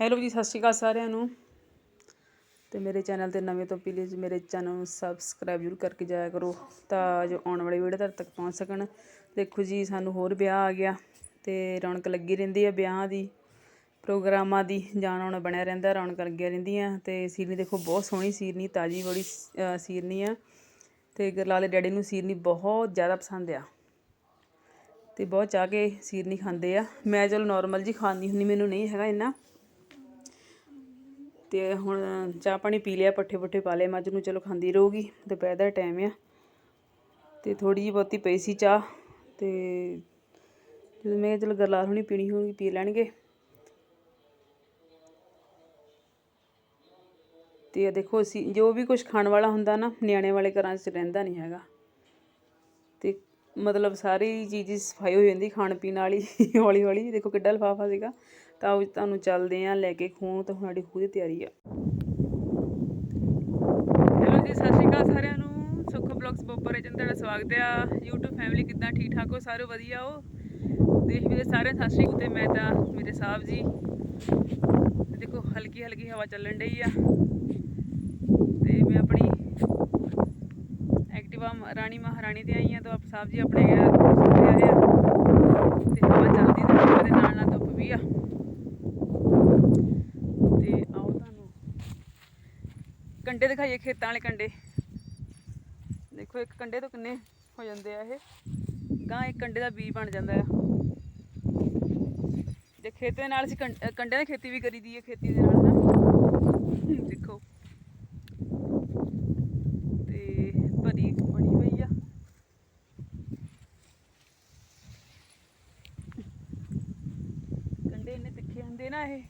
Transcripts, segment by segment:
Hello ਜੀ, ਸਤਿ ਸ਼੍ਰੀ ਅਕਾਲ ਸਾਰਿਆਂ ਨੂੰ। ਤੇ ਮੇਰੇ ਚੈਨਲ ਤੇ ਨਵੇਂ ਤੋਂ ਪਲੀਜ਼ ਮੇਰੇ ਚੈਨਲ ਨੂੰ ਸਬਸਕ੍ਰਾਈਬ ਜ਼ਰੂਰ ਕਰਕੇ ਜਾਇਆ ਕਰੋ ਤਾਂ ਜੋ ਆਉਣ ਵਾਲੀ ਵੀਡੀਓ ਤੁਹਾਡੇ ਤੱਕ ਪਹੁੰਚ ਸਕਣ। ਦੇਖੋ ਜੀ, ਸਾਨੂੰ ਹੋਰ ਵਿਆਹ ਆ ਗਿਆ ਤੇ ਰੌਣਕ ਲੱਗੀ ਰਹਿੰਦੀ ਆ ਵਿਆਹਾਂ ਦੀ, ਪ੍ਰੋਗਰਾਮਾਂ ਦੀ, ਜਾਣ ਆਉਣਾ ਬਣਿਆ ਰਹਿੰਦਾ, ਰੌਣਕ ਲੱਗੀਆਂ ਰਹਿੰਦੀਆਂ ਤੇ ਸੀਰਨੀ ਦੇਖੋ ਬਹੁਤ ਸੋਹਣੀ ਸੀਰਨੀ, ਤਾਜੀ ਬੜੀ ਸੀਰਨੀ ਆ ਤੇ ਗਰਲਾਲੇ ਡੈਡੀ ਨੂੰ ਸੀਰਨੀ ਬਹੁਤ ਜ਼ਿਆਦਾ ਪਸੰਦ ਆ ਤੇ ਬਹੁਤ ਚਾਹ ਕੇ ਸੀਰਨੀ ਖਾਂਦੇ ਆ। ਮੈਂ ਚਲੋ ਨਾਰਮਲ ਜੀ ਖਾਂਦੀ ਹੁੰਦੀ, ਮੈਨੂੰ ਨਹੀਂ ਹੈਗਾ ਇੰਨਾ। ਤੇ ਹੁਣ ਚਾਹ ਪਾਣੀ ਪੀ ਲਿਆ, ਪੱਠੇ ਪੁੱਠੇ ਪਾ ਲਏ। ਮੱਝ ਨੂੰ ਚਲੋ ਖਾਂਦੀ ਰਹੂਗੀ, ਦੁਪਹਿਰ ਦਾ ਟਾਈਮ ਆ। ਤੇ ਥੋੜੀ ਜਿਹੀ ਬਹੁਤੀ ਪਈ ਸੀ ਚਾਹ ਤੇ ਜਦੋਂ ਮੈਂ ਕਿਹਾ ਚਲੋ ਗਰਲਾਲ ਹੁਣੀ ਪੀਣੀ ਹੋਊਗੀ, ਪੀ ਲੈਣਗੇ। ਤੇ ਇਹ ਦੇਖੋ ਅਸੀਂ ਜੋ ਵੀ ਕੁਝ ਖਾਣ ਵਾਲਾ ਹੁੰਦਾ ਨਾ, ਨਿਆਣੇ ਵਾਲੇ ਘਰਾਂ 'ਚ ਰਹਿੰਦਾ ਨਹੀਂ ਹੈਗਾ। ਤੇ ਮਤਲਬ ਸਾਰੀ ਚੀਜ਼ ਦੀ ਸਫ਼ਾਈ ਹੋ ਜਾਂਦੀ, ਖਾਣ ਪੀਣ ਵਾਲੀ ਹੌਲੀ ਹੌਲੀ ਦੇਖੋ ਕਿੱਡਾ ਲਿਫਾਫਾ ਸੀਗਾ। ਤਾਂ ਉਹ ਤੁਹਾਨੂੰ ਚੱਲਦੇ ਆ ਲੈ ਕੇ ਖੂਹ ਤਾਂ ਸਾਡੀ ਖੂਹ ਦੀ ਤਿਆਰੀ ਆ। ਹੈਲੋ ਜੀ, ਸਤਿ ਸ਼੍ਰੀ ਅਕਾਲ ਸਾਰਿਆਂ ਨੂੰ। ਸੁੱਖ ਬਲੌਗਸ ਬੋਪਰੇ ਜਨ ਤੁਹਾਡਾ ਸਵਾਗਤ ਆ। YouTube ਫੈਮਿਲੀ ਕਿੱਦਾਂ? ਠੀਕ ਠਾਕ ਹੋ? ਸਾਰੇ ਵਧੀਆ ਹੋ? ਦੇਸ਼ ਵਿਦੇਸ਼ ਸਾਰੇ ਸਤਿ ਸ਼੍ਰੀ ਅਕਾਲ। ਤੇ ਮੈਂ ਤਾਂ ਮੇਰੇ ਸਾਹਿਬ ਜੀ। ਦੇਖੋ, ਹਲਕੀ ਹਲਕੀ ਹਵਾ ਚੱਲਣ ਡਈ ਆ। ਤੇ ਮੈਂ ਆਪਣੀ ਐਕਟਿਵਾ ਰਾਣੀ ਮਹਾਰਾਣੀ ਤੇ ਆਈ ਆ ਤਾਂ ਆਪ ਸਾਹਿਬ ਜੀ ਆਪਣੇ ਆਏ ਆ। ਤੇ ਹਵਾ ਚੱਲਦੀ ਤੇ ਨਾਲ ਨਾਲ ਧੁੱਪ ਵੀ ਆ ਤੇ ਆਓ ਤੁਹਾਨੂੰ ਕੰਡੇ ਦਿਖਾਈਏ ਖੇਤਾਂ ਵਾਲੇ ਕੰਡੇ। ਦੇਖੋ ਇੱਕ ਕੰਡੇ ਤੋਂ ਕਿੰਨੇ ਹੋ ਜਾਂਦੇ ਆ ਇਹ। ਗਾਂ ਇੱਕ ਕੰਡੇ ਦਾ ਬੀ ਬਣ ਜਾਂਦਾ ਆ। ਜੇ ਖੇਤ ਦੇ ਨਾਲ ਅਸੀਂ ਕੰਡੇ ਦੀ ਖੇਤੀ ਵੀ ਕਰੀਦੀ ਹੈ ਖੇਤੀ ਦੇ ਨਾਲ ਨਾ ਦੇਖੋ। ਤੇ ਭਰੀ ਬਣੀ ਪਈ ਆ। ਕੰਡੇ ਇੰਨੇ ਤਿੱਖੇ ਹੁੰਦੇ ਨਾ ਇਹ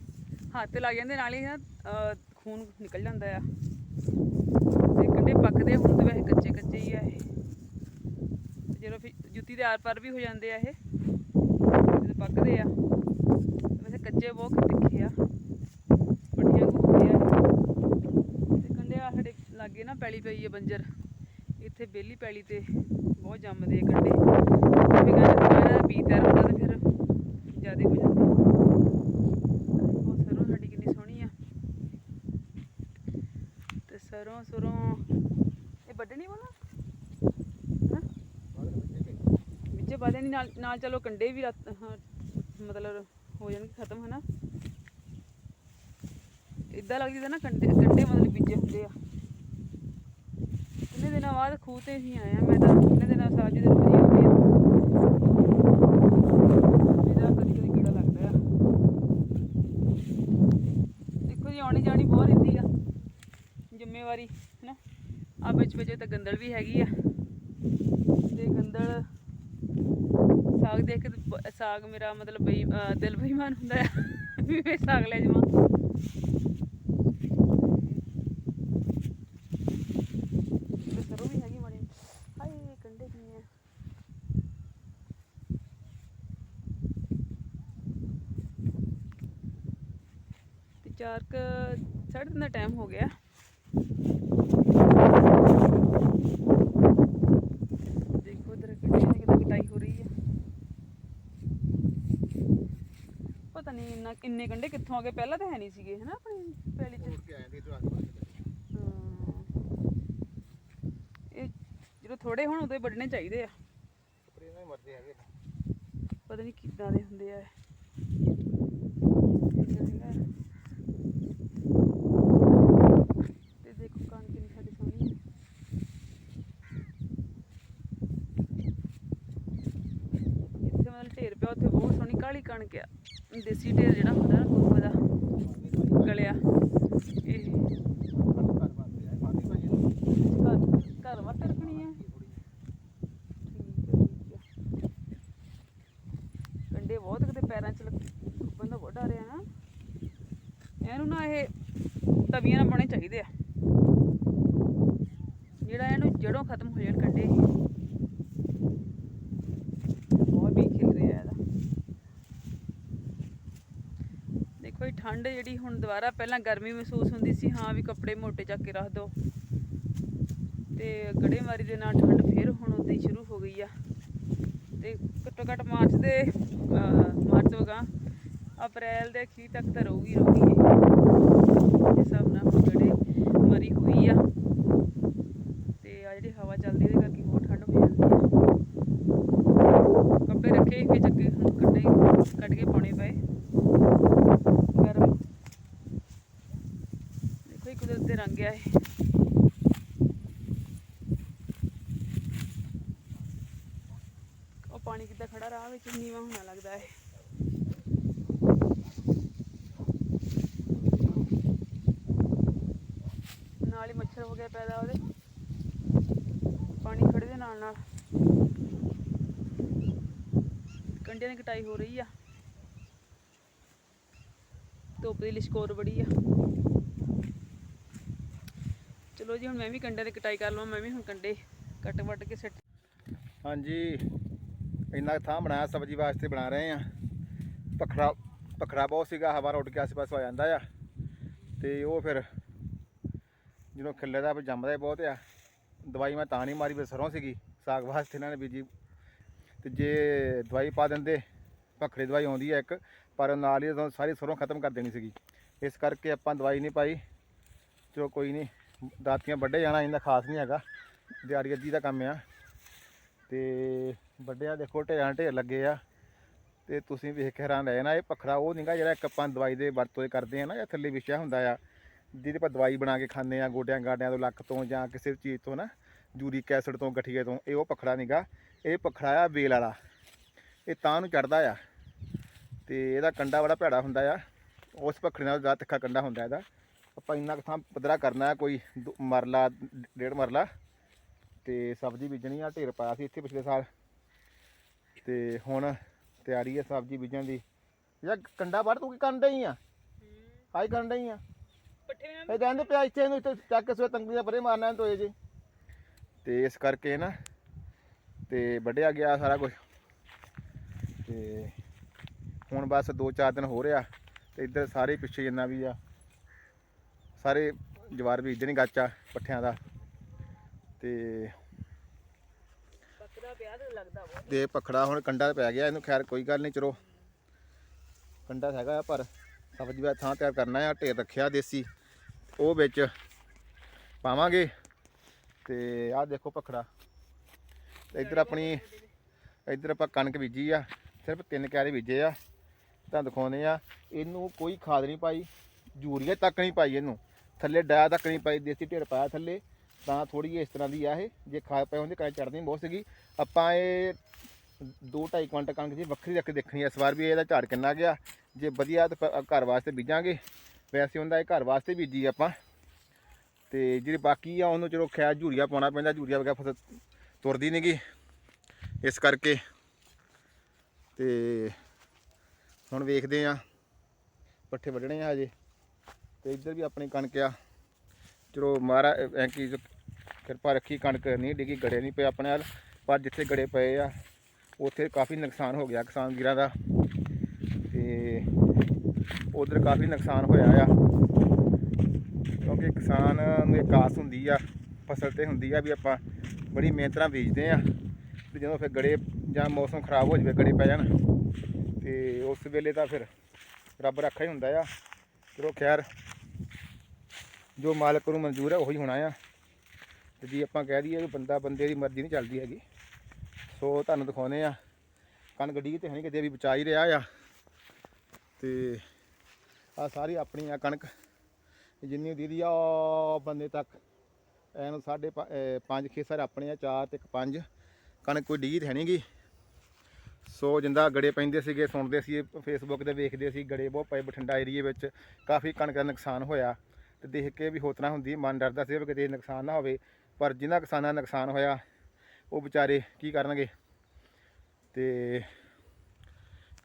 ਹੱਥ ਲੱਗ ਜਾਂਦੇ ਨਾਲ ਹੀ ਨਾ ਅਹ, ਖੂਨ ਨਿਕਲ ਜਾਂਦਾ ਆ। ਤੇ ਪੱਕਦੇ ਹੁਣ ਤਾਂ ਵੈਸੇ ਕੱਚੇ ਕੱਚੇ ਹੀ ਆ ਇਹ। ਜਦੋਂ ਫਿਰ ਜੁੱਤੀ ਦੇ ਆਰ ਪਾਰ ਵੀ ਹੋ ਜਾਂਦੇ ਆ ਇਹ, ਜਦੋਂ ਪੱਕਦੇ ਆ, ਵੈਸੇ ਕੱਚੇ ਬਹੁਤ ਤਿੱਖੇ ਆ, ਪੱਠੀਆਂ ਘੁੰਮਦੇ ਆ ਤੇ ਕੰਡੇ ਆ ਸਾਡੇ ਲਾਗੇ ਨਾ ਪੈਲੀ ਪਈ ਆ ਬੰਜਰ, ਇੱਥੇ ਬੇਲੀ ਪੈਲੀ ਤੇ ਬਹੁਤ ਜੰਮਦੇ ਆ ਕੰਡੇ। ਫਿਰ ਕਹਿੰਦੇ ਥੋੜਾ ਬੀਜ ਤਿਆਰ ਹੁੰਦਾ ਤੇ ਫਿਰ ਜ਼ਿਆਦਾ ਹੋ ਜਾਂਦੇ ਆ ਦੇਖੋ ਸਰੋਂ ਸਾਡੀ ਕਿੰਨੀ ਸੋਹਣੀ ਆ ਤੇ ਸਰੋਂ ਸਰੋਂ ਇਹ ਵੱਢਣੀ ਵਾਲਾ ਹਾਂ ਵਿੱਚੇ ਬਾਦੇ ਨਾਲ ਨਾਲ ਚਲੋ ਕੰਡੇ ਵੀ ਰਾਤ- ਮਤਲਬ ਹੋ ਜਾਣਗੇ ਖਤਮ, ਹਨਾ? ਇਦਾਂ ਲੱਗਦੀ ਤਾਂ ਨਾ ਕੰਡੇ ਕੰਡੇ ਮਤਲਬ ਬੀਜੇ ਹੁੰਦੇ ਆ। ਕਿੰਨੇ ਦਿਨਾਂ ਬਾਅਦ ਖੂਹ ਤੇ ਹੀ ਆਇਆ ਮੈਂ ਤਾਂ ਕਿੰਨੇ ਦਿਨਾਂ ਸਾਜ ਦੇ ਰੋਜ਼ ਹੀ ਆ। ਕਦੀ ਕਦੀ ਕੀੜਾ ਲੱਗਦਾ ਦੇਖੋ ਜੀ, ਆਉਣੀ ਜਾਣੀ ਬਹੁਤ ਰਹਿੰਦੀ ਆ। ਜ਼ਿੰਮੇਵਾਰੀ, ਹੈਨਾ? ਆ ਵਿੱਚ ਵਿੱਚ ਤਾਂ ਗੰਦਲ ਵੀ ਹੈਗੀ ਆ। ਤੇ ਗੰਦਲ ਸਾਗ ਦੇਖ ਕੇ ਸਾਗ ਮੇਰਾ ਮਤਲਬ ਬਈ ਦਿਲ ਬੇਈਮਾਨ ਹੁੰਦਾ ਵੀ ਮੈਂ ਸਾਗ ਲੈ ਜਾਵਾਂ। ਤੇ ਸਰੋਂ ਵੀ ਹੈਗੀ ਮਾੜੀ ਹਾਏ ਕੰਡੇ ਕਿੰਨੇ ਆ। ਤੇ ਚਾਰ ਕ ਸਾਢੇ ਤਿੰਨ ਦਾ ਟਾਈਮ ਹੋ ਗਿਆ ਦੇਖੋ ਇਧਰ ਕੰਡੇ ਦੀ ਕਿਦਾਂ ਕਟਾਈ ਹੋ ਰਹੀ ਹੈ ਪਤਾ ਨਹੀਂ ਇੰਨਾ ਇੰਨੇ ਕੰਡੇ ਕਿੱਥੋਂ ਆ ਗਏ? ਪਹਿਲਾਂ ਤਾਂ ਹੈ ਨਹੀਂ ਸੀਗੇ ਹਨਾ ਆਪਣੀ ਪੈਲੀ ਚ? ਹਾਂ। ਇਹ ਜਦੋਂ ਥੋੜੇ ਹੋਣ ਉਦੋਂ ਹੀ ਵੱਢਣੇ ਚਾਹੀਦੇ ਆ। ਪਤਾ ਨਹੀਂ ਕਿੱਦਾਂ ਦੇ ਹੁੰਦੇ ਆ ਇਹ। ਇੱਧਰ ਹੈਗਾ। ਤੇ ਦੇਖੋ ਕਣਕ ਕਿੰਨੀ ਸਾਡੀ ਸੋਹਣੀ ਹੈ ਇੱਥੇ ਮਤਲਬ ਢੇਰ ਪਿਆ ਉੱਥੇ ਬਹੁਤ ਸੋਹਣੀ ਕਾਲੀ ਦੇਸੀ ਢੇਰ ਜਿਹੜਾ ਹੁੰਦਾ ਨਾ ਗੁਰੂ ਦਾ, ਗਲਿਆ, ਇਹ ਘਰ ਵਾਸਤੇ ਰੱਖਣੀ ਹੈ ਕੰਡੇ ਬਹੁਤ ਕਿਤੇ ਪੈਰਾਂ 'ਚ ਬੰਦਾ ਦਾ ਬਹੁਤ ਡਰ ਨਾ। ਇਹਨੂੰ ਨਾ ਇਹ ਤਵੀਆਂ ਨਾਲ ਪਾਉਣੇ ਚਾਹੀਦੇ ਆ। ਜਿਹੜਾ ਇਹਨੂੰ ਜੜੋਂ ਖਤਮ ਹੋ ਜਾਣ ਕੰਡੇ ਇਹ ਬਹੁਤ ਵੀ ਖਿਲ ਰਿਹਾ ਇਹਦਾ ਦੇਖੋ ਇਹ ਠੰਡ ਜਿਹੜੀ ਹੁਣ ਦੁਬਾਰਾ ਪਹਿਲਾਂ ਗਰਮੀ ਮਹਿਸੂਸ ਹੁੰਦੀ ਸੀ, ਹਾਂ ਵੀ ਕੱਪੜੇ ਮੋਟੇ ਚੱਕ ਕੇ ਰੱਖ ਦੋ। ਤੇ ਗੜੇਮਾਰੀ ਦੇ ਨਾਲ ਠੰਡ ਫੇਰ ਹੁਣ ਉਦਾਂ ਹੀ ਸ਼ੁਰੂ ਹੋ ਗਈ ਆ। ਤੇ ਘੱਟੋ ਘੱਟ ਮਾਰਚ ਦੇ ਮਾਰਚ ਤੋਂ ਅਪ੍ਰੈਲ ਦੇ ਅਖੀਰ ਤੱਕ ਤਾਂ ਰਹੂਗੀ ਰਹੂਗੀ ਇਹ। ਹਿਸਾਬ ਨਾਲ ਹੁਣ ਜਿਹੜੇ ਮਰੀ ਹੋਈ ਆ। ਤੇ ਆ ਜਿਹੜੀ ਹਵਾ ਚੱਲਦੀ ਇਹਦੇ ਕਰਕੇ ਹੋਰ ਠੰਡ ਹੋ ਜਾਂਦੀ ਆ। ਕੱਪੜੇ ਰੱਖੇ ਕਿ ਚੱਕੇ ਹੁਣ ਕੱਢੇ, ਕੱਢ ਕੇ ਪਾਉਣੇ ਪਏ ਗਰਮ ਦੇਖੋ ਇਹ ਕੁਦਰਤ ਦੇ ਉਹ ਪਾਣੀ ਕਿੱਦਾਂ ਖੜਾ ਰਾਹ, ਵਿੱਚ ਨੀਵਾ ਹੋਣਾ ਲੱਗਦਾ ਹੈ। ਨਾਲ ਹੀ ਮੱਛਰ ਹੋ ਗਿਆ ਪੈਦਾ ਉਹਦੇ। ਪਾਣੀ ਖੜੇ ਦੇ ਨਾਲ ਨਾਲ। ਕੰਡਿਆਂ ਦੀ ਕਟਾਈ ਹੋ ਰਹੀ ਆ। ਧੁੱਪ ਦੀ ਲਿਸ਼ਕੋਰ ਬੜੀ ਆ। ਚਲੋ ਜੀ, ਹੁਣ ਮੈਂ ਵੀ ਕੰਡਿਆਂ ਦੀ ਕਟਾਈ ਕਰ ਲਵਾਂ, ਮੈਂ ਵੀ ਹੁਣ ਕੰਡੇ ਕੱਟ ਵੱਟ ਕੇ ਸਿੱਟ ਹਾਂਜੀ, ਇੰਨਾ ਕੁ ਥਾਂ ਬਣਾਇਆ, ਸਬਜ਼ੀ ਵਾਸਤੇ ਬਣਾ ਰਹੇ ਆ ਪਖੜਾ ਪਖੜਾ ਬਹੁਤ ਸੀਗਾ, ਹਵਾ ਰੋਡ ਕੇ ਆਸੇ ਪਾਸੇ ਆ ਜਾਂਦਾ ਆ। ਤੇ ਉਹ ਫਿਰ ਜਦੋਂ ਖਿੱਲੇ ਦਾ ਜੰਮਦਾ ਬਹੁਤ ਆ। ਦਵਾਈ ਮੈਂ ਤਾਂ ਨਹੀਂ ਮਾਰੀ ਵੀ ਸਰੋਂ ਸੀਗੀ, ਸਾਗ ਵਾਸਤੇ ਇਹਨਾਂ ਨੇ ਬੀਜੀ। ਤੇ ਜੇ ਦਵਾਈ ਪਾ ਦਿੰਦੇ, ਪਖੜੇ ਦਵਾਈ ਆਉਂਦੀ ਹੈ ਇੱਕ, ਪਰ ਨਾਲ ਹੀ ਉਦੋਂ ਸਾਰੀ ਸਰੋਂ ਖਤਮ ਕਰ ਦੇਣੀ ਸੀਗੀ। ਇਸ ਕਰਕੇ ਆਪਾਂ ਦਵਾਈ ਨਹੀਂ ਪਾਈ, ਚਲੋ ਕੋਈ ਨਹੀਂ। ਦਾਤੀਆਂ ਵੱਡੇ ਜਾਣਾ, ਇਹਦਾ ਖਾਸ ਨਹੀਂ ਹੈਗਾ। ਦਿਹਾੜੀ ਅੱਧੀ ਦਾ ਕੰਮ ਆ। ਤੇ ਵੱਡਿਆ ਦੇਖੋ, ਢੇਰਾਂ ਢੇਰ ਲੱਗੇ ਆ। ਤੇ ਤੁਸੀਂ ਵੇਖ ਕੇ ਹੈਰਾਨ ਰਹਿ ਜਾਣਾ, ਇਹ ਪਖੜਾ ਉਹ ਨਹੀਂਗਾ ਜਿਹੜਾ ਇੱਕ ਆਪਾਂ ਦਵਾਈ ਦੇ ਵਰਤੋਂ ਕਰਦੇ ਆ ਨਾ, ਜਾਂ ਥੱਲੇ ਵਿਛਿਆ ਹੁੰਦਾ ਆ। ਜਿਹਦੇ ਆਪਾਂ ਦਵਾਈ ਬਣਾ ਕੇ ਖਾਂਦੇ ਆ, ਗੋਡਿਆਂ ਗਾਡਿਆਂ ਤੋਂ, ਲੱਕ ਤੋਂ, ਜਾਂ ਕਿਸੇ ਚੀਜ਼ ਤੋਂ ਨਾ, ਯੂਰਿਕ ਐਸਿਡ ਤੋਂ, ਗਠੀਏ ਤੋਂ, ਇਹ ਉਹ ਪਖੜਾ ਨਹੀਂਗਾ ਇਹ ਪਖੜਾ ਆ ਵੇਲ ਵਾਲਾ। ਇਹ ਤਾਂ ਨੂੰ ਚੜਦਾ ਆ। ਤੇ ਇਹਦਾ ਕੰਡਾ ਬੜਾ ਭੈੜਾ ਹੁੰਦਾ ਆ। ਉਸ ਪਖੜੇ ਨਾਲ ਜ਼ਿਆਦਾ ਤਿੱਖਾ ਕੰਡਾ ਹੁੰਦਾ ਇਹਦਾ। ਆਪਾਂ ਇੰਨਾ ਕੁ ਥਾਂ ਪੱਧਰਾ ਕਰਨਾ ਕੋਈ ਦੋ- ਮਰਲਾ ਡੇਢ ਮਰਲਾ। ਤੇ ਸਬਜ਼ੀ ਬੀਜਣੀ ਆ ਢੇਰ ਪਾਇਆ ਸੀ ਇੱਥੇ ਪਿਛਲੇ ਸਾਲ। ਤੇ ਹੁਣ ਤਿਆਰੀ ਹੈ ਸਬਜ਼ੀ ਬੀਜਣ ਦੀ। ਯਾ ਕੰਡਾ ਵੜ ਤੂੰ ਕੀ ਕਰਨ ਡਈ ਆ? ਹਾਈ ਕਰਨ ਡਈ ਆ। ਪੱਠੇ ਨਾਲ ਇਹ ਕਹਿੰਦੇ ਪਿਆ ਇੱਥੇ ਇਹਨੂੰ ਇੱਥੇ ਚੱਕ ਕੇ ਸਵੇ ਤੰਗੀ ਦਾ ਪਰੇ ਮਾਰਨਾ ਤੋਏ ਜੀ। ਤੇ ਇਸ ਕਰਕੇ ਨਾ ਤੇ ਵੱਢਿਆ ਗਿਆ ਸਾਰਾ ਕੁਝ ਤੇ ਹੁਣ ਬਸ 2-4 ਦਿਨ ਹੋ ਰਿਹਾ ਤੇ ਇੱਧਰ ਸਾਰੇ ਪਿੱਛੇ ਜਿੰਨਾ ਵੀ ਆ ਸਾਰੇ ਜਵਾਰ ਬੀਜਣੀ ਗਾਚਾ ਪੱਠਿਆਂ ਦਾ। ਤੇ ਪੱਕਦਾ ਪਿਆ ਤੇ ਲੱਗਦਾ ਬਹੁਤ। ਤੇ ਪਖੜਾ ਹੁਣ ਕੰਡਾ ਪੈ ਗਿਆ ਇਹਨੂੰ ਖੈਰ ਕੋਈ ਗੱਲ ਨਹੀਂ ਚਲੋ। ਕੰਡਾ ਹੈਗਾ ਆ ਪਰ ਸਬਜ਼ੀ ਦਾ ਥਾਂ ਤਿਆਰ ਕਰਨਾ ਆ ਢੇਰ ਰੱਖਿਆ ਦੇਸੀ। ਉਹ ਵਿੱਚ ਪਾਵਾਂਗੇ। ਤੇ ਆਹ ਦੇਖੋ ਪਖੜਾ। ਇੱਧਰ ਆਪਣੀ ਇੱਧਰ ਆਪਾਂ ਕਣਕ ਬੀਜੀ ਆ ਸਿਰਫ ਤਿੰਨ ਕਿਆਰੇ ਬੀਜੇ ਆ। ਤਾਂ ਦਿਖਾਉਂਦੇ ਆ ਇਹਨੂੰ ਕੋਈ ਖਾਦ ਨਹੀਂ ਪਾਈ ਯੂਰੀਆ ਤੱਕ ਨਹੀਂ ਪਾਈ ਇਹਨੂੰ। ਥੱਲੇ ਡਾਇਆ ਤੱਕ ਨਹੀਂ ਪਾਈ, ਦੇਸੀ ਢੇਰ ਪਾਇਆ ਥੱਲੇ, ਤਾਂ ਥੋੜੀ ਇਸ ਤਰ੍ਹਾਂ ਦੀ ਆ ਇਹ, ਜੇ ਖਾ ਪਏ ਹੁੰਦੇ ਕਣਕ ਚੜਨੀ ਬਹੁਤ ਸੀਗੀ। ਆਪਾਂ ਇਹ 2.5 ਕੁਇੰਟਲ ਕਣਕ ਜੀ ਵੱਖਰੀ ਰੱਖ ਕੇ ਦੇਖਣੀ ਇਸ ਵਾਰ ਵੀ ਇਹਦਾ ਝਾੜ ਕਿੰਨਾ ਗਿਆ। ਜੇ ਵਧੀਆ ਤਾਂ ਘਰ ਵਾਸਤੇ ਬੀਜਾਂਗੇ। ਵੈਸੇ ਹੁੰਦਾ ਇਹ ਘਰ ਵਾਸਤੇ ਬੀਜੀ ਆਪਾਂ। ਤੇ ਜਿਹੜੀ ਬਾਕੀ ਆ, ਉਹਨੂੰ ਚਲੋ ਖੈਰ ਝੂਰੀਆ ਪਾਉਣਾ ਪੈਂਦਾ, ਝੂਰੀਆ ਵਗੈਰਾ ਫਸਲ ਤੁਰਦੀ ਨਹੀਂਗੀ ਇਸ ਕਰਕੇ। ਤੇ ਹੁਣ ਵੇਖਦੇ ਆ, ਪੱਠੇ ਵੱਢਣੇ ਆ ਹਜੇ। ਤੇ ਇੱਧਰ ਵੀ ਆਪਣੀ ਕਣਕ ਆ। ਚਲੋ ਮਾਰਾ ਐਂਕੀ ਕਿਰਪਾ ਰੱਖੀ ਕਣਕ ਨਹੀਂ ਡਿੱਗੀ, ਗੜੇ ਨਹੀਂ ਪਏ ਆਪਣੇ ਨਾਲ ਪਰ ਜਿੱਥੇ ਗੜੇ ਪਏ ਆ, ਉੱਥੇ ਕਾਫੀ ਨੁਕਸਾਨ ਹੋ ਗਿਆ ਕਿਸਾਨ ਵੀਰਾਂ ਦਾ। ਤੇ ਉਧਰ ਕਾਫੀ ਨੁਕਸਾਨ ਹੋਇਆ ਆ। ਕਿਉਂਕਿ ਕਿਸਾਨ ਨੂੰ ਇੱਕ ਆਸ ਹੁੰਦੀ ਆ, ਫਸਲ ਤੇ ਹੁੰਦੀ ਆ ਵੀ ਆਪਾਂ ਬੜੀ ਮਿਹਨਤ ਨਾਲ ਬੀਜਦੇ ਆ। ਤੇ ਜਦੋਂ ਫਿਰ ਗੜੇ ਜਾਂ ਮੌਸਮ ਖਰਾਬ ਹੋ ਜਾਵੇ, ਗੜੇ ਪੈ ਜਾਣ। ਤੇ ਉਸ ਵੇਲੇ ਤਾਂ ਫਿਰ ਰੱਬ ਰੱਖਾ ਹੀ ਹੁੰਦਾ ਆ। ਚਲੋ ਖੈਰ ਜੋ ਮਾਲਕ ਨੂੰ ਮਨਜ਼ੂਰ ਹੈ ਉਹੀ ਹੋਣਾ ਆ। ਤੇ ਜੀ ਆਪਾਂ ਕਹਿ ਦਈਏ ਕਿ ਬੰਦਾ ਬੰਦੇ ਦੀ ਮਰਜ਼ੀ ਨਹੀਂ ਚੱਲਦੀ ਹੈਗੀ। ਸੋ ਤੁਹਾਨੂੰ ਦਿਖਾਉਨੇ ਆ। ਕਣਕ ਗੱਡੀ ਤੇ ਹਣੀ ਕਿਤੇ ਵੀ ਬਚਾ ਹੀ ਰਿਹਾ ਆ। ਤੇ ਆ ਸਾਰੀ ਆਪਣੀ ਆ ਕਣਕ। ਜਿੰਨੀ ਦੀਦੀ ਆ ਬੰਦੇ ਤੱਕ। ਐਨ ਸਾਢੇ ਪੰ- ਅਹ ਪੰਜ ਖੇਸਰ ਆਪਣੇ ਆ, ਚਾਰ ਤੇ ਇੱਕ ਪੰਜ। ਕਣਕ ਕੋਈ ਡੀਰ ਹੈ ਨਹੀਂਗੀ। ਸੋ ਜਿੰਦਾ ਗੜੇ ਪੈਂਦੇ ਸੀਗੇ, ਸੁਣਦੇ ਸੀ, ਫੇਸਬੁੱਕ ਤੇ ਵੇਖਦੇ ਸੀ, ਗੜੇ ਬਹੁਤ ਪਏ ਬਠਿੰਡਾ ਏਰੀਏ ਵਿੱਚ। ਕਾਫੀ ਕਣਕ ਦਾ ਨੁਕਸਾਨ ਹੋਇਆ। ਤੇ ਦੇਖ ਕੇ ਵੀ ਹੋਤਨਾ ਹੁੰਦੀ, ਮਨ ਡਰਦਾ ਸੀ ਵੀ ਕਿਤੇ ਨੁਕਸਾਨ ਨਾ ਹੋਵੇ, ਪਰ ਜਿਨ੍ਹਾਂ ਕਿਸਾਨਾਂ ਦਾ ਨੁਕਸਾਨ ਹੋਇਆ, ਉਹ ਵਿਚਾਰੇ ਕੀ ਕਰਨਗੇ? ਤੇ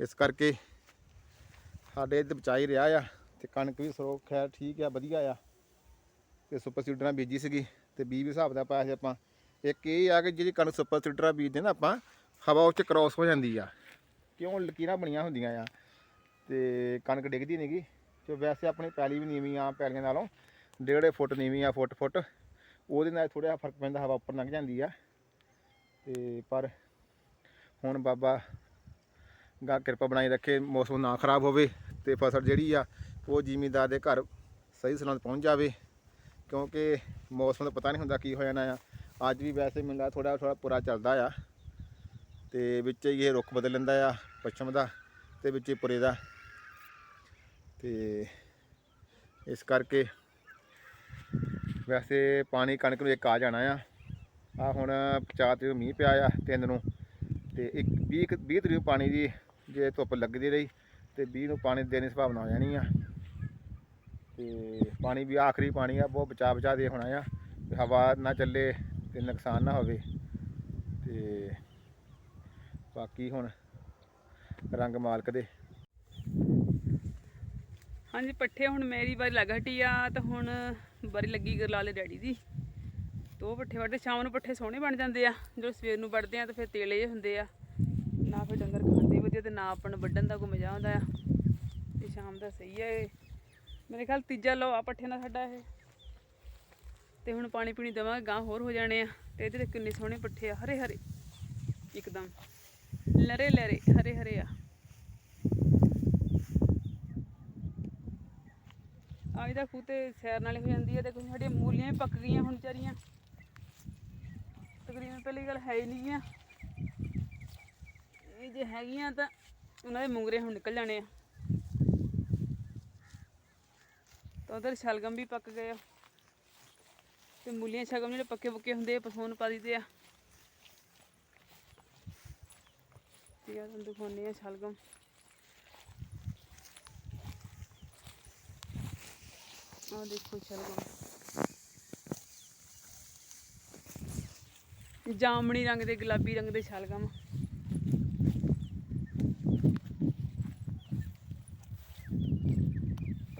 ਇਸ ਕਰਕੇ ਸਾਡੇ ਇੱਧਰ ਬਚਾਈ ਰਿਹਾ ਆ, ਤੇ ਕਣਕ ਵੀ ਸਰੋ ਖੈਰ ਠੀਕ ਆ, ਵਧੀਆ ਆ। ਤੇ ਸੁਪਰ ਸੀਡਰ ਬੀਜੀ ਸੀਗੀ, ਤੇ ਬੀਜ ਵੀ ਹਿਸਾਬ ਦਾ ਪਾਇਆ ਸੀ ਆਪਾਂ। ਇੱਕ ਇਹ ਆ ਕਿ ਜਿਹੜੀ ਕਣਕ ਸੁਪਰ ਸੀਡਰ ਬੀਜਦੇ ਨਾ ਆਪਾਂ, ਹਵਾ ਉੱਚ ਕ੍ਰਾਸ ਹੋ ਜਾਂਦੀ ਆ। ਕਿਉਂ ਲਕੀਰਾਂ ਬਣੀਆਂ ਹੁੰਦੀਆਂ ਆ, ਤੇ ਕਣਕ ਡਿੱਗਦੀ ਨਹੀਂਗੀ ਤੇ ਵੈਸੇ ਆਪਣੀ ਪੈਲੀ ਵੀ ਨੀਵੀਂ ਆ, ਪੈਲੀਆਂ ਨਾਲੋਂ ਡੇਢ ਫੁੱਟ ਨੀਵੀਂ ਆ, ਫੁੱਟ ਫੁੱਟ। ਉਹਦੇ ਨਾਲ ਥੋੜਾ ਜਿਹਾ ਫ਼ਰਕ ਪੈਂਦਾ, ਹਵਾ ਉੱਪਰ ਲੰਘ ਜਾਂਦੀ ਆ। ਤੇ ਪਰ ਹੁਣ ਬਾਬਾ ਗਾ ਕਿਰਪਾ ਬਣਾਈ ਰੱਖੇ, ਮੌਸਮ ਨਾ ਖਰਾਬ ਹੋਵੇ ਤੇ ਫਸਲ ਜਿਹੜੀ ਆ, ਉਹ ਜ਼ਿਮੀਂਦਾਰ ਦੇ ਘਰ ਸਹੀ ਸਲਾਮਤ ਪਹੁੰਚ ਜਾਵੇ। ਕਿਉਂਕਿ ਮੌਸਮ ਦਾ ਪਤਾ ਨਹੀਂ ਹੁੰਦਾ ਕੀ ਹੋ ਜਾਣਾ ਆ। ਅੱਜ ਵੀ ਵੈਸੇ ਮੈਨੂੰ ਲੱਗਦਾ ਥੋੜਾ ਥੋੜਾ ਪੂਰਾ ਚੱਲਦਾ ਆ। ਤੇ ਵਿੱਚ ਹੀ ਇਹ ਰੁੱਖ ਬਦਲ ਲੈਂਦਾ ਆ, ਪੱਛਮ ਦਾ ਤੇ ਵਿੱਚ ਹੀ ਪੁਰੇ ਦਾ। ਤੇ ਇਸ ਕਰਕੇ ਵੈਸੇ ਪਾਣੀ ਕਣਕ ਨੂੰ ਇੱਕ ਆ ਜਾਣਾ ਆ। ਆ ਹੁਣ ਚਾਰ ਤਰੀਕ ਮੀਂਹ ਪਿਆ ਆ ਤਿੰਨ ਨੂੰ ਤੇ ਇੱਕ 20 ਕੁ- 20 ਤਰੀਕ ਪਾਣੀ ਦੀ ਜੇ ਧੁੱਪ ਲੱਗਦੀ ਰਹੀ ਤੇ 20 ਨੂੰ ਪਾਣੀ ਦੇਣ ਦੀ ਸੰਭਾਵਨਾ ਹੋ ਜਾਣੀ ਆ। ਤੇ ਪਾਣੀ ਵੀ ਆਖਰੀ ਪਾਣੀ ਆ, ਬਹੁਤ ਬਚਾ ਬਚਾ ਦੇ ਹੋਣਾ ਆ। ਹਵਾ ਨਾ ਚੱਲੇ ਤੇ ਨੁਕਸਾਨ ਨਾ ਹੋਵੇ। ਤੇ ਬਾਕੀ ਹੁਣ ਰੰਗ ਮਾਲਕ ਦੇ ਹਾਂਜੀ, ਪੱਠੇ ਹੁਣ ਮੇਰੀ ਵਾਰੀ ਲੱਗ ਹਟੀ ਆ, ਤਾਂ ਹੁਣ ਵਾਰੀ ਲੱਗੀ ਗਰਲਾਲੇ ਡੈਡੀ ਦੀ। ਦੋ ਪੱਠੇ ਵੱਢਦੇ, ਸ਼ਾਮ ਨੂੰ ਪੱਠੇ ਸੋਹਣੇ ਬਣ ਜਾਂਦੇ ਆ। ਜਦੋਂ ਸਵੇਰ ਨੂੰ ਵੱਢਦੇ ਆ, ਤਾਂ ਫਿਰ ਤੇਲੇ ਜਿਹੇ ਹੁੰਦੇ ਆ। ਨਾ ਫਿਰ ਡੰਗਰ ਖਾਂਦੇ ਵਧੀਆ, ਤੇ ਨਾ ਆਪਾਂ ਨੂੰ ਵੱਢਣ ਦਾ ਕੋਈ ਮਜ਼ਾ ਆਉਂਦਾ ਆ। ਤੇ ਸ਼ਾਮ ਦਾ ਸਹੀ ਆ ਇਹ। ਮੇਰੇ ਖਿਆਲ ਤੀਜਾ ਲੋ ਆ ਪੱਠੇ ਨਾਲ ਸਾਡਾ ਇਹ। ਤੇ ਹੁਣ ਪਾਣੀ ਪੀਣੀ ਦੇਵਾਂਗੇ ਗਾਂ ਹੋਰ ਹੋ ਜਾਣੇ ਆ। ਤੇ ਇਹਦੇ ਤੇ ਕਿੰਨੇ ਸੋਹਣੇ ਪੱਠੇ ਆ ਹਰੇ ਹਰੇ ਇੱਕਦਮ। ਲਰੇ ਲਰੇ ਹਰੇ ਹਰੇ ਆ। ਅੱਜ ਦਾ ਖੂਹ ਤੇ ਸੈਰ ਨਾਲੇ ਹੋ ਜਾਂਦੀ ਹੈ ਤੇ ਕੁਝ ਸਾਡੀਆਂ ਮੂਲੀਆਂ ਵੀ ਪੱਕ ਗਈਆਂ ਹੁਣ ਵਿਚਾਰੀਆਂ। ਤਕਰੀਬਨ ਪਹਿਲੀ ਗੱਲ ਹੈ ਹੀ ਨਹੀਂ ਆ। ਇਹ ਜੇ ਹੈਗੀਆਂ ਤਾਂ ਉਹਨਾਂ ਦੇ ਮੁੰਗਰੇ ਹੁਣ ਨਿਕਲ ਜਾਣੇ ਆ। ਤਾਂ ਉਧਰ ਸ਼ਲਗਮ ਵੀ ਪੱਕ ਗਏ ਆ। ਤੇ ਮੂਲੀਆਂ ਸ਼ਲਗਮ ਜਿਹੜੇ ਪੱਕੇ ਪੱਕੇ ਹੁੰਦੇ ਆ ਪਸੋਂ ਪਾ ਦਿੱਤੇ ਆ। ਤੇ ਆ ਤੁਹਾਨੂੰ ਦਿਖਾਉਂਦੇ ਆ ਸ਼ਲਗਮ। ਆ ਦੇਖੋ ਸ਼ਲਗਮ ਜਾਮਣੀ ਰੰਗ ਦੇ ਗੁਲਾਬੀ ਰੰਗ ਦੇ ਸ਼ਲਗਮ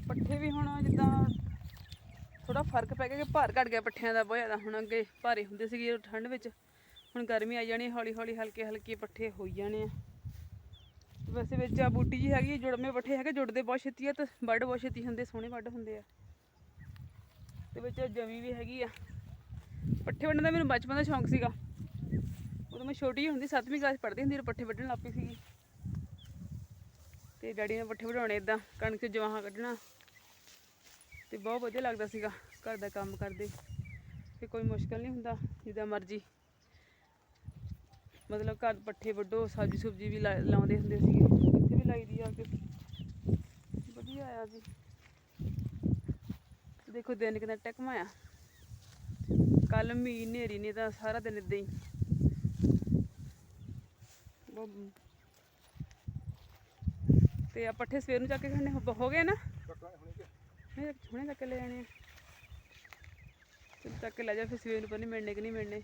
ਪੱਠੇ ਵੀ ਹੁਣ ਜਿੱਦਾਂ ਥੋੜਾ ਫ਼ਰਕ ਪੈ ਗਿਆ ਕਿ ਭਾਰ ਘਟ ਗਿਆ ਪੱਠਿਆਂ ਦਾ ਬਹੁਤ ਜ਼ਿਆਦਾ। ਹੁਣ ਅੱਗੇ ਭਾਰੇ ਹੁੰਦੇ ਸੀਗੇ ਠੰਡ ਵਿੱਚ ਹੁਣ ਗਰਮੀ ਆ ਜਾਣੀ ਹੌਲੀ ਹੌਲੀ ਹਲਕੇ ਹਲਕੇ ਪੱਠੇ ਹੋਈ ਜਾਣੇ ਆ। ਵੈਸੇ ਵਿੱਚ ਆ ਬੂਟੀ ਜੀ ਹੈਗੀ ਆ, ਜੁੜਵੇਂ ਪੱਠੇ ਹੈਗੇ ਜੁੜਦੇ ਬਹੁਤ ਛੇਤੀ ਆ ਤੇ ਵੱਢ ਬਹੁਤ ਛੇਤੀ ਹੁੰਦੇ ਸੋਹਣੇ ਵੱਢ ਹੁੰਦੇ ਆ। ਤੇ ਵਿੱਚ ਜਮੀ ਵੀ ਹੈਗੀ ਆ। ਪੱਠੇ ਵੱਢਣ ਦਾ ਮੈਨੂੰ ਬਚਪਨ ਦਾ ਸ਼ੌਂਕ ਸੀਗਾ। ਉਦੋਂ ਮੈਂ ਛੋਟੀ ਹੁੰਦੀ 7ਵੀਂ ਕਲਾਸ ਪੜ੍ਹਦੀ ਹੁੰਦੀ ਪੱਠੇ ਵੱਢਣ ਲੱਗ ਪਈ ਸੀਗੀ। ਤੇ ਡੈਡੀ ਨੇ ਪੱਠੇ ਵਢਾਉਣੇ ਇਦਾਂ ਕਣਕ 'ਚ ਜਵਾਹਾਂ ਕੱਢਣਾ। ਤੇ ਬਹੁਤ ਵਧੀਆ ਲੱਗਦਾ ਸੀਗਾ, ਘਰ ਦਾ ਕੰਮ ਕਰਦੇ। ਤੇ ਕੋਈ ਮੁਸ਼ਕਲ ਨਹੀਂ ਹੁੰਦਾ, ਜਿੱਦਾਂ ਮਰਜ਼ੀ। ਮਤਲਬ ਘਰ ਪੱਠੇ ਵੱਢੋ, ਸਬਜ਼ੀ ਸੁਬਜੀ ਵੀ ਲਾ- ਲਾਉਂਦੇ ਹੁੰਦੇ ਸੀਗੇ। ਇੱਥੇ ਵੀ ਲਾਈਦੀ ਆ ਕੇ। ਵਧੀਆ ਆ ਜੀ। ਦੇਖੋ ਦਿਨ ਕਿੰਨਾ ਟਕਮਾਇਆ ਕੱਲ ਮੀਂਹ ਨੇਰੀ ਨੇ ਤਾਂ ਸਾਰਾ ਦਿਨ ਇਦਾਂ ਹੀ। ਤੇ ਆ ਪੱਠੇ ਸਵੇਰ ਨੂੰ ਚੱਕ ਕੇ ਖੜਨੇ ਹੋ- ਗਏ ਨਾ? ਨਹੀਂ, ਹੁਣੇ ਚੱਕ ਕੇ ਲੈ ਜਾਣੇ ਆ। ਚੱਕ ਕੇ ਲੈ ਜਾ, ਫਿਰ ਸਵੇਰ ਨੂੰ ਪਤਾ ਨਹੀਂ ਮਿਲਣੇ ਕਿ ਨਹੀਂ ਮਿਲਣੇ।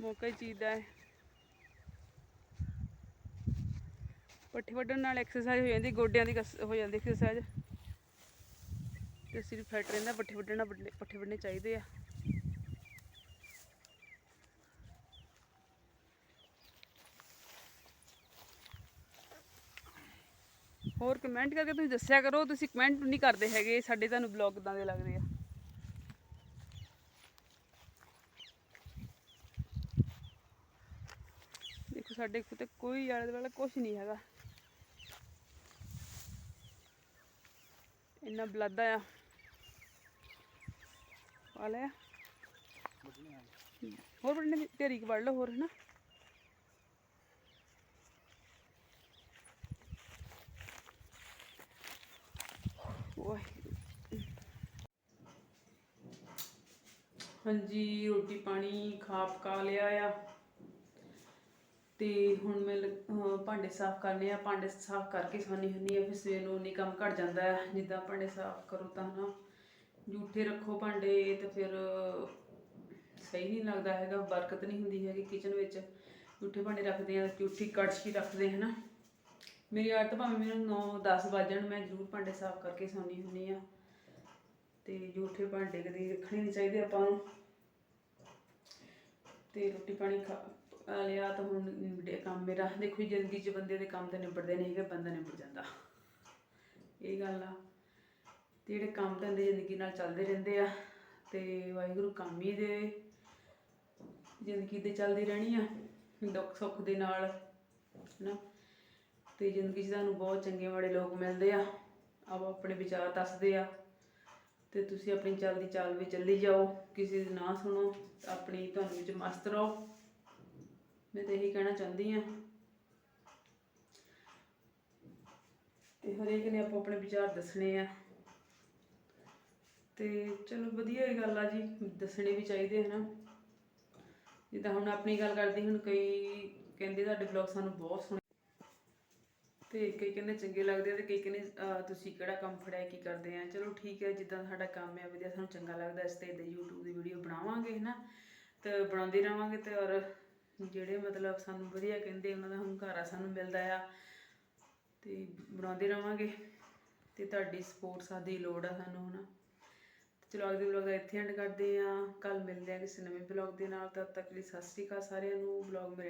ਮੌਕਾ ਹੀ ਚੀਜ਼ ਦਾ ਹੈ। ਪੱਠੇ ਵੱਢਣ ਨਾਲ ਐਕਸਰਸਾਈਜ਼ ਹੋ ਜਾਂਦੀ, ਗੋਡਿਆਂ ਦੀ ਹੋ ਜਾਂਦੀ ਐਕਸਰਸਾਈਜ਼ ਤੇ ਸਿਰ ਫਿੱਟ ਰਹਿੰਦਾ ਪੱਠੇ ਵੱਢਣਾ ਵੱਢਣੇ- ਪੱਠੇ ਵੱਢਣੇ ਚਾਹੀਦੇ ਆ। ਹੋਰ ਕਮੈਂਟ ਕਰਕੇ ਤੁਸੀਂ ਦੱਸਿਆ ਕਰੋ, ਤੁਸੀਂ ਕਮੈਂਟ ਨਹੀਂ ਕਰਦੇ ਹੈਗੇ, ਸਾਡੇ ਤੁਹਾਨੂੰ ਬਲੌਗ ਕਿਦਾਂ ਦੇ ਲੱਗਦੇ ਆ। ਦੇਖੋ, ਸਾਡੇ ਕੋਲ ਤੇ ਕੋਈ ਆਲੇ ਦੁਆਲੇ ਕੁਝ ਨਹੀਂ ਹੈਗਾ। ਇੰਨਾ ਬਲਾਦਾ ਆ। ਪਾ ਲਿਆ ਹੋਰ ਬੜਨੇ ਦੀ ਢੇਰੀ ਕੁ ਵੜ ਲਓ, ਹੋਰ ਹਨਾ। ਵਾਹਿਗੁਰੂ ਹਾਂਜੀ, ਰੋਟੀ ਪਾਣੀ ਖਾ ਪਕਾ ਲਿਆ ਆ। ਤੇ ਹੁਣ ਮੈਂ ਅਹ ਭਾਂਡੇ ਸਾਫ਼ ਕਰਨੇ ਆ। ਭਾਂਡੇ ਸਾਫ਼ ਕਰਕੇ ਸੌਣੀ ਹੁੰਨੀ ਆ, ਫਿਰ ਸਵੇਰ ਨੂੰ ਨਹੀਂ ਕੰਮ ਘਟ ਜਾਂਦਾ ਹੈ ਜਿੱਦਾਂ ਭਾਂਡੇ ਸਾਫ਼ ਕਰੋ ਤਾਂ ਨਾ। ਜੂਠੇ ਰੱਖੋ ਭਾਂਡੇ ਤੇ ਫਿਰ ਸਹੀ ਨਹੀਂ ਲੱਗਦਾ ਹੈਗਾ, ਬਰਕਤ ਨਹੀਂ ਹੁੰਦੀ ਹੈਗੀ ਕਿਚਨ ਵਿੱਚ। ਜੂਠੇ ਭਾਂਡੇ ਰੱਖਦੇ ਆ ਜੂਠੀ ਕੜਛੀ ਰੱਖਦੇ ਹਨਾ ਮੇਰੀ ਆਦਤ ਭਾਵੇਂ ਮੈਨੂੰ 9 10 ਵਜਣ ਮੈਂ ਜ਼ਰੂਰ ਭਾਂਡੇ ਸਾਫ਼ ਕਰਕੇ ਸੌਣੀ ਹੁੰਨੀ ਆ ਤੇ ਜੂਠੇ ਭਾਂਡੇ ਕਦੇ ਰੱਖਣੇ ਨਹੀਂ ਚਾਹੀਦੇ ਆਪਾਂ ਨੂੰ। ਤੇ ਰੋਟੀ ਪਾਣੀ ਖਾ ਲਿਆ ਤਾਂ ਹੁਣ ਨਿਬੜਿਆ ਕੰਮ ਮੇਰਾ। ਦੇਖੋ ਜ਼ਿੰਦਗੀ 'ਚ ਬੰਦੇ ਦੇ ਕੰਮ ਤਾਂ ਨਿਬੜਦੇ ਨਹੀਂ ਹੈਗੇ, ਬੰਦਾ ਨਿਬੜ ਜਾਂਦਾ। ਇਹ ਗੱਲ ਆ। ਤੇ ਜਿਹੜੇ ਕੰਮ ਧੰਦੇ ਜ਼ਿੰਦਗੀ ਨਾਲ ਚੱਲਦੇ ਰਹਿੰਦੇ ਆ ਤੇ ਵਾਹਿਗੁਰੂ ਕੰਮ ਹੀ ਦੇ, ਜ਼ਿੰਦਗੀ ਤੇ ਚੱਲਦੀ ਰਹਿਣੀ ਆ, ਦੁੱਖ ਸੁੱਖ ਦੇ ਨਾਲ ਨਾ ਤੇ ਜ਼ਿੰਦਗੀ 'ਚ ਤੁਹਾਨੂੰ ਬਹੁਤ ਚੰਗੇ ਮਾੜੇ ਲੋਕ ਮਿਲਦੇ ਆ, ਆਪ ਆਪਣੇ ਵਿਚਾਰ ਦੱਸਦੇ ਆ, ਤੇ ਤੁਸੀਂ ਆਪਣੀ ਚੱਲਦੀ ਚਾਲ ਵਿੱਚ ਚੱਲੀ ਜਾਓ, ਕਿਸੇ ਦੀ ਨਾ ਸੁਣੋ, ਆਪਣੀ ਤੁਹਾਨੂੰ ਵਿੱਚ ਮਸਤ ਰਹੋ। ਮੈਂ ਤਾਂ ਇਹੀ ਕਹਿਣਾ ਚਾਹੁੰਦੀ ਆ ਤੇ ਹਰੇਕ ਨੇ ਆਪੋ ਆਪਣੇ ਵਿਚਾਰ ਦੱਸਣੇ ਆ। ਤੇ ਚਲੋ ਵਧੀਆ ਹੀ ਗੱਲ ਆ ਜੀ, ਦੱਸਣੇ ਵੀ ਚਾਹੀਦੇ ਹਨਾ। ਜਿੱਦਾਂ ਹੁਣ ਆਪਣੀ ਗੱਲ ਕਰਦੀ, ਹੁਣ ਕਈ ਕਹਿੰਦੇ ਤੁਹਾਡੇ ਵਲੌਗ ਸਾਨੂੰ ਬਹੁਤ ਸੋਹਣੇ ਤੇ ਕਈ ਕਹਿੰਦੇ ਚੰਗੇ ਲੱਗਦੇ ਆ ਤੇ ਕਈ ਕਹਿੰਦੇ ਤੁਸੀਂ ਕਿਹੜਾ ਕੰਮ ਫੜਿਆ, ਕੀ ਕਰਦੇ ਆ। ਚਲੋ ਠੀਕ ਹੈ ਜਿੱਦਾਂ ਸਾਡਾ ਕੰਮ ਹੈ ਵਧੀਆ, ਸਾਨੂੰ ਚੰਗਾ ਲੱਗਦਾ, ਇਸ ਤੇ ਇਦਾਂ YouTube ਦੀ ਵੀਡੀਓ ਬਣਾਵਾਂਗੇ, ਹਨਾ। ਤੇ ਬਣਾਉਂਦੇ ਰਹਾਂਗੇ ਤੇ ਔਰ ਜਿਹੜੇ ਮਤਲਬ ਸਾਨੂੰ ਵਧੀਆ ਕਹਿੰਦੇ, ਉਹਨਾਂ ਦਾ ਹੰਕਾਰਾ ਸਾਨੂੰ ਮਿਲਦਾ ਆ। ਤੇ ਬਣਾਉਂਦੇ ਰਹਾਂਗੇ ਤੇ ਤੁਹਾਡੀ ਸਪੋਰਟ ਸਾਡੀ ਲੋੜ ਆ ਸਾਨੂੰ, ਹਨਾ। ਤੇ ਚਲੋ ਅਗਲੇ ਵਲੌਗ ਦਾ ਇੱਥੇ ਐਂਡ ਕਰਦੇ ਆ ਕੱਲ ਮਿਲਦੇ ਆ ਕਿਸੇ ਨਵੇਂ ਵਲੌਗ ਦੇ ਨਾਲ। ਤਦ ਤੱਕ ਲਈ ਸਤਿ ਸ਼੍ਰੀ ਅਕਾਲ ਸਾਰਿਆਂ ਨੂੰ। ਵਲੌਗ ਮੇਰੇ